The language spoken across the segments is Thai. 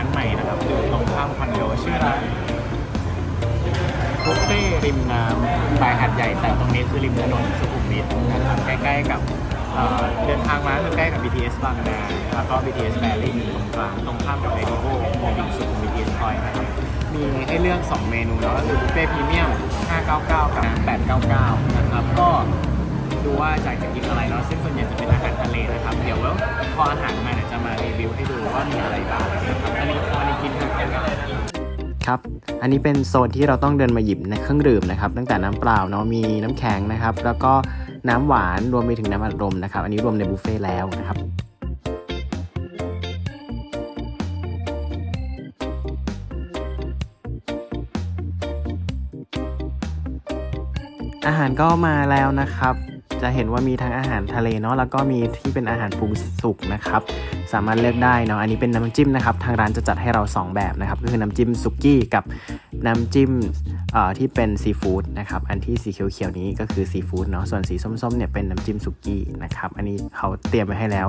านใหม่นะครับอยู่ตรงข้ามคอนโดชื่อร้านบุฟเฟ่ริมน้ำปลายหาดใหญ่แต่ตรงนี้คือริมถนนสุขุมวิทนะครับใกล้ๆกับเดินทางมาคือใกล้กับ BTS บางนาแล้วก็ BTS แบริ่งตรงกลางตรงข้ามกับ r a d i o ในริสุขุมวิท ES Point นะครับมีให้เลือก 2 เมนูเนาะก็คือบุฟเฟ่พรีเมียม599 กับ 899 นะครับก็ ดูว่าอยากจะกินอะไรเนาะซึ่งส่วนใหญ่จะเป็นอาหารทะเลนะครับ เดี๋ยวพออาหารมาเนี่ยจะมารีวิวให้ดูว่ามีอะไรบ้างนะครับอันนี้อันนี้กินทางกันครับ อันนี้เป็นโซนที่เราต้องเดินมาหยิบในเครื่องดื่มนะครับ ตั้งแต่น้ำเปล่าเนาะมีน้ำแข็งนะครับ แล้วก็น้ำหวานรวมไปถึงน้ำอัดลมนะครับ อันนี้รวมในบุฟเฟ่ต์แล้วนะครับอาหารก็มาแล้วนะครับ จะเห็นว่ามีทั้งอาหารทะเลเนาะแล้วก็มีที่เป็นอาหารปรุงสุกนะครับ สามารถเลือกได้เนาะอันนี้เป็นน้ำจิ้มนะครับ ทางร้านจะจัดให้เรา 2 แบบนะครับ ก็คือน้ำจิ้มสุกี้กับน้ำจิ้มเอ่อที่เป็นซีฟู้ดนะครับอันที่สีเขียวๆนี้ก็คือซีฟู้ดเนาะส่วนสีส้มๆเนี่ยเป็นน้ำจิ้มสุกี้นะครับอันนี้เขาเตรียมไว้ให้แล้ว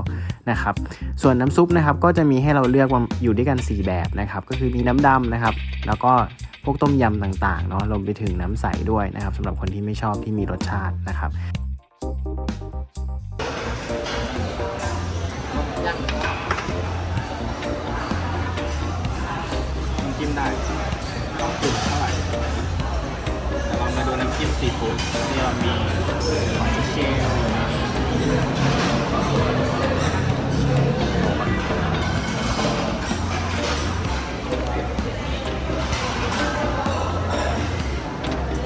นะครับ ส่วนน้ำซุปนะครับก็จะมีให้เราเลือกอยู่ด้วยกัน 4 แบบนะครับก็คือมีน้ำดำนะครับ แล้วก็พวกต้มยำต่างๆเนาะรวมไปถึงน้ำใสด้วยนะครับสำหรับคนที่ไม่ชอบที่มีรสชาตินะครับ น้ำจิ้มได้ต้องปรุงเท่าไหร่แต่เรามาดูน้ำจิ้มซีฟู้ดที่เรามีหอยเชลล์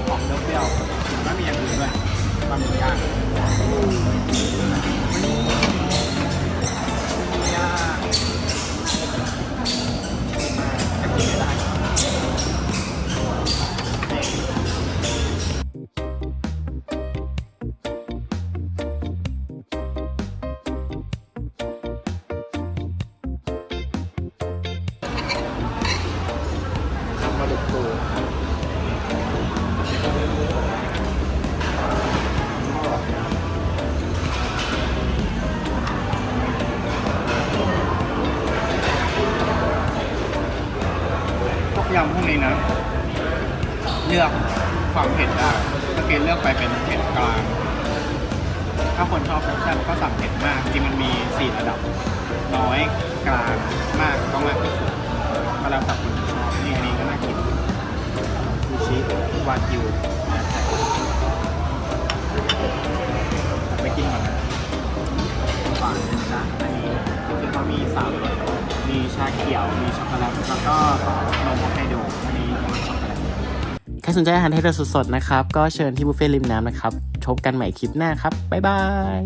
หอมเปรี้ยวๆแล้วมีอย่างอื่นด้วยปลาหมึกย่างาดุกปูพวกยำพวกนี้นะ เลือกความเผ็ดได้ถ้าเกณเลือกไปเป็นเผ็ดกลาง ถ้าคนชอบรสชาติก็สั่งเผ็ดมาก จริงมันมี4ระดับ น้อยกลางมากก็มากที่สุดก็แล้วแต่คน ชิวากิวไปกินก่อนนะฝานนะจ๊ะอันนี้จริงๆเขามีสามรสมีชาเขียว มีช็อกโกแลต แล้วก็นมฮอกไกโดอันนี้นมช็อกโกแลต ใครสนใจอาหารไทยเราสดๆนะครับ ก็เชิญที่บุฟเฟ่ต์ริมน้ำนะครับพบกันใหม่คลิปหน้าครับ บ๊ายบาย